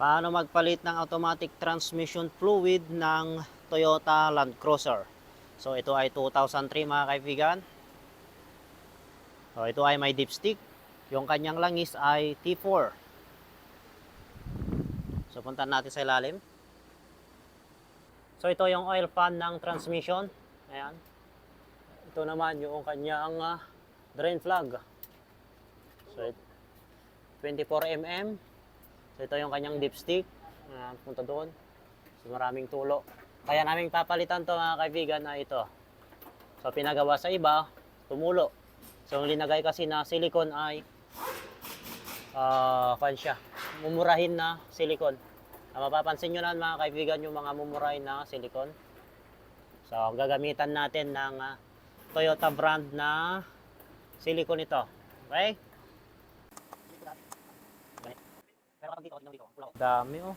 Paano magpalit ng automatic transmission fluid ng Toyota Land Cruiser? So ito ay 2003 mga kaibigan. So ito ay may dipstick. Yung kanyang langis ay T4. So puntan natin sa ilalim. So ito yung oil pan ng transmission. Ayan. Ito naman yung kanyang ah, drain plug. So it- 24 mm. So ito yung kanyang dipstick. Ayan, punta doon. So maraming tulo. Kaya naming papalitan to mga kaibigan na ito. So pinagawa sa iba, tumulo. So ang linagay kasi na silicone ay ah uh, siya, mumurahin na silicone. Ah, mapapansin nyo na mga kaibigan yung mga mumurahin na silicone. So gagamitan natin ng ah, Toyota brand na silicone ito. Okay? Dami oh.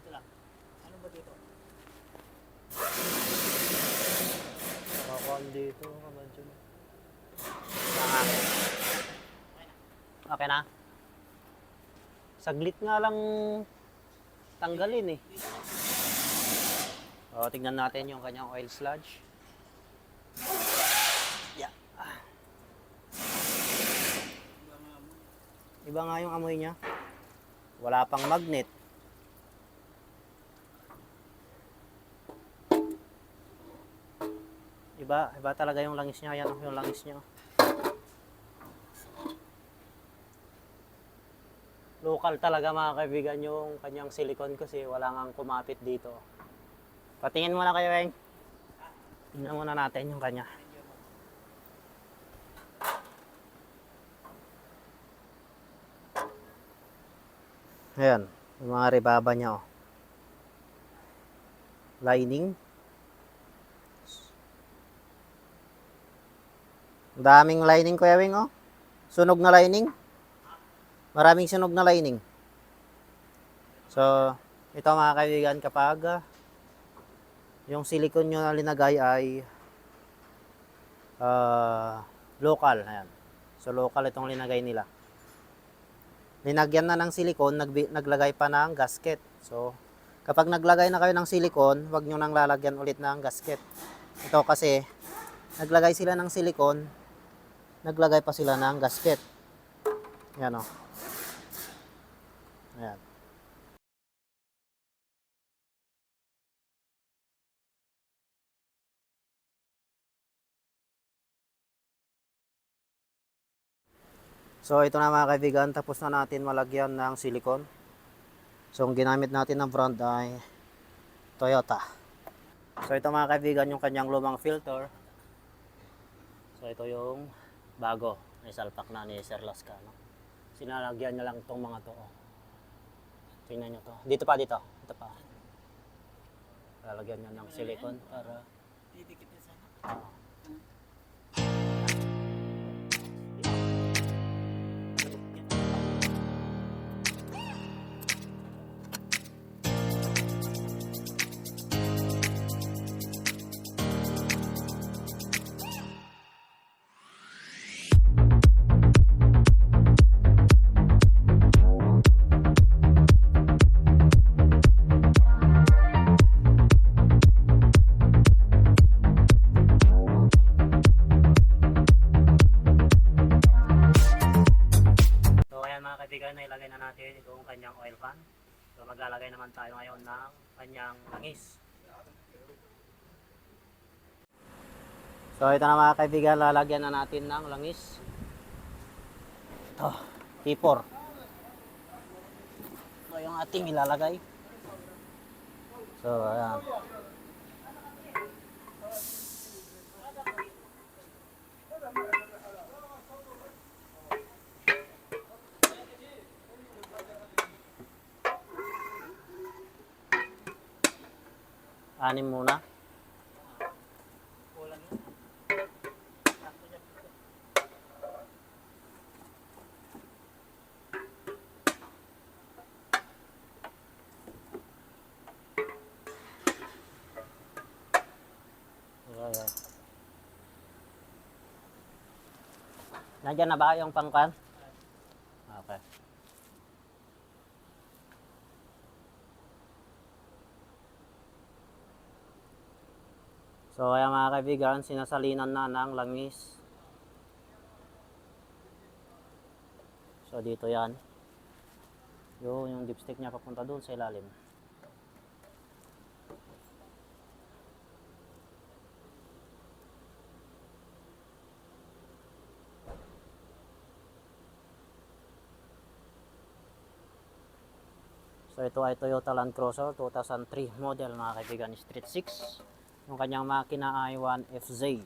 Ito lang. Ano ba dito? Baka dito, kamadyo na. Okay na? Saglit nga lang tanggalin eh. O, tignan natin yung kanyang oil sludge. Yeah. Iba nga yung amoy niya. Wala pang magnet. Iba, iba talaga yung langis niya. Yan oh, yung langis niya. Local talaga mga kaibigan yung kanyang silicone kasi wala nang kumapit dito. Patingin muna kayo, Weng. Tingnan muna natin yung kanya. Ayan, yung mga rebaba niya oh. Lining. Daming lining Kuya Wing oh. Sunog na lining. Maraming sunog na lining. So, ito mga kaibigan kapag ah, yung silicone nyo na linagay ay ah, local. Ayan. So, local itong linagay nila. Linagyan na ng silicone, nagbi- naglagay pa ng gasket. So, kapag naglagay na kayo ng silicone, wag nyo nang lalagyan ulit ng gasket. Ito kasi, naglagay sila ng silicone, naglagay pa sila ng gasket. Yan o. Ayan. So ito na mga kaibigan, tapos na natin malagyan ng silicone. So ang ginamit natin ng brand ay Toyota. So ito mga kaibigan yung kanyang lumang filter. So ito yung bago na isalpak na ni Sir Lascano. Sinalagyan niya lang itong mga to. Tingnan nyo to. Dito pa, dito. Dito pa. Lalagyan niya ng silicone para... Oo. Natin itong kanyang oil pan. So maglalagay naman tayo ngayon ng kanyang langis. So ito na mga kaibigan, lalagyan na natin ng langis. Ito, T4. Ito yung ating ilalagay. So ayan. Anim muna. Nandiyan na ba yung pangkan? Okay. So, kaya mga kaibigan, sinasalinan na ng langis. So, dito yan. Yung, yung dipstick niya papunta doon sa ilalim. So ito ay Toyota Land Cruiser 2003 model mga kaibigan Street 6. Yung kanyang makina ay 1FZ.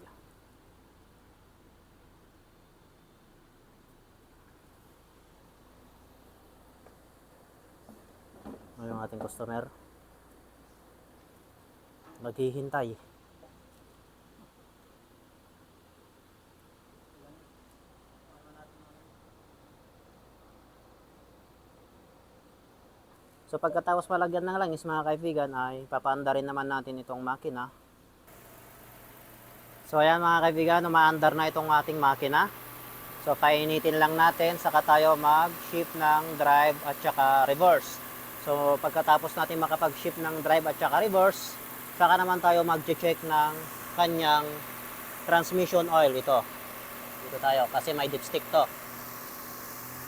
Ano yung ating customer? Naghihintay. So pagkatapos malagyan ng langis mga kaibigan ay papaanda rin naman natin itong makina. So ayan mga kaibigan, umaandar na itong ating makina. So painitin lang natin saka tayo mag-shift ng drive at saka reverse. So pagkatapos natin makapag-shift ng drive at saka reverse, saka naman tayo mag-check ng kanyang transmission oil ito. Dito tayo kasi may dipstick to.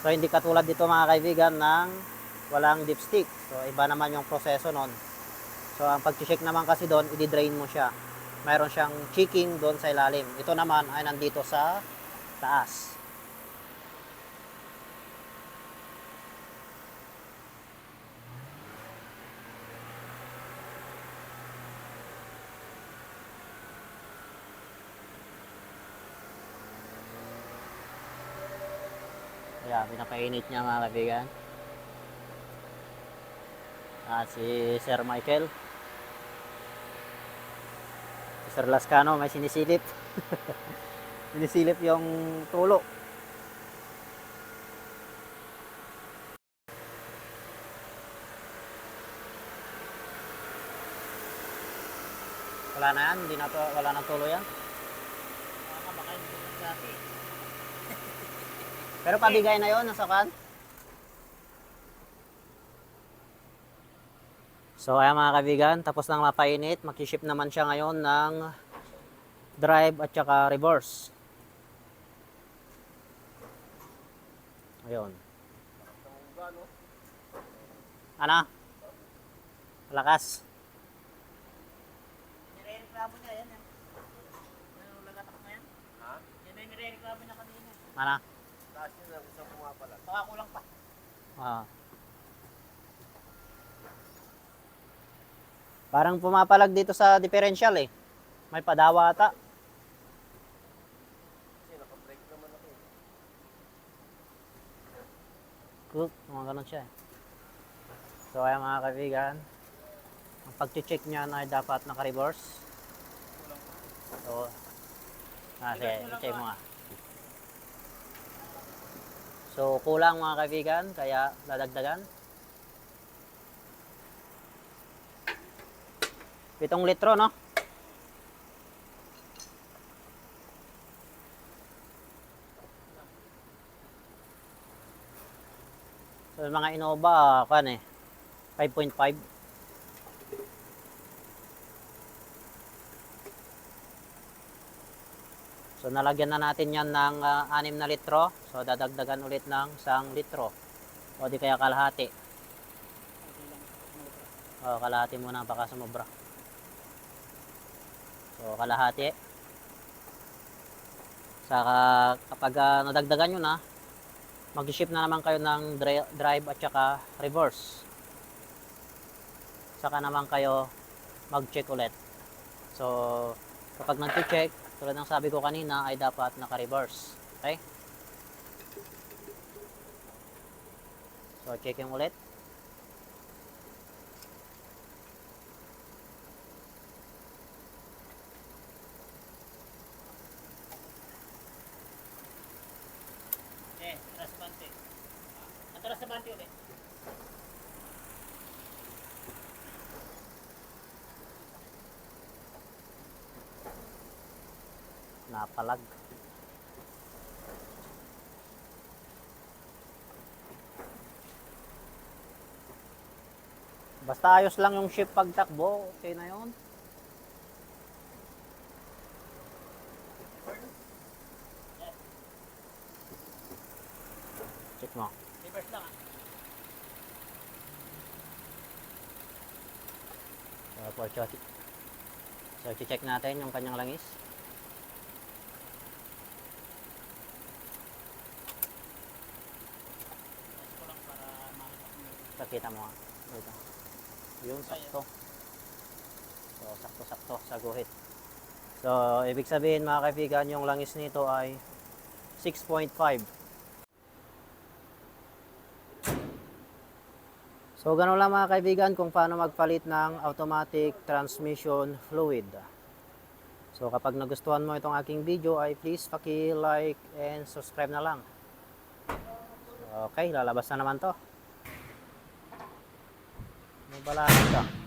So hindi katulad dito mga kaibigan ng walang dipstick. So, iba naman yung proseso nun. So, ang pag-check naman kasi doon, i-drain mo siya. Mayroon siyang checking doon sa ilalim. Ito naman ay nandito sa taas. Kaya, pinapainit niya mga kaibigan. At si Sir Michael. Si Sir Lascano may sinisilip. sinisilip yung tulo. Wala na yan, hindi na to, wala na tulo yan. Baka baka hindi. Pero pabigay na yon nasa kan. So ayan mga kaibigan, tapos nang mapainit, makiship naman siya ngayon ng drive at saka reverse. Ayun. Ano? Lakas. Niya. Ano niya. Ano? Taas yun na gusto pumapalag. Baka kulang pa. Ah. Parang pumapalag dito sa differential eh. May padawa ata. Cool, mga ganun siya eh. So ayan mga kaibigan, ang pag-check niya ay dapat naka-reverse. So, ah, sige, check mo nga. So, kulang mga kaibigan, kaya dadagdagan. Pitong litro, no? So, mga Innova, kan eh, 5.5. So, nalagyan na natin yan ng ah, 6 na litro. So, dadagdagan ulit ng 1 litro. O di kaya kalahati. O, kalahati muna baka sumobra. So, kalahati. Saka, kapag ah, nadagdagan nyo na, mag-ship na naman kayo ng dri- drive at saka reverse. Saka naman kayo mag-check ulit. So, kapag nag-check, tulad ng sabi ko kanina, ay dapat naka-reverse. Okay? So, checking ulit. Natin ulit. Napalag. Basta ayos lang yung ship pagtakbo, okay na yun. Check mo. Reverse lang ah. Check. So, check natin yung kanyang langis. Pakita mo. nga. Dito. Yung sakto. So, sakto-sakto sa guhit. So, ibig sabihin mga kaibigan, yung langis nito ay 6.5. So, ganun lang mga kaibigan kung paano magpalit ng automatic transmission fluid. So, kapag nagustuhan mo itong aking video ay please paki-like and subscribe na lang. Okay, lalabas na naman to. May balahan ka.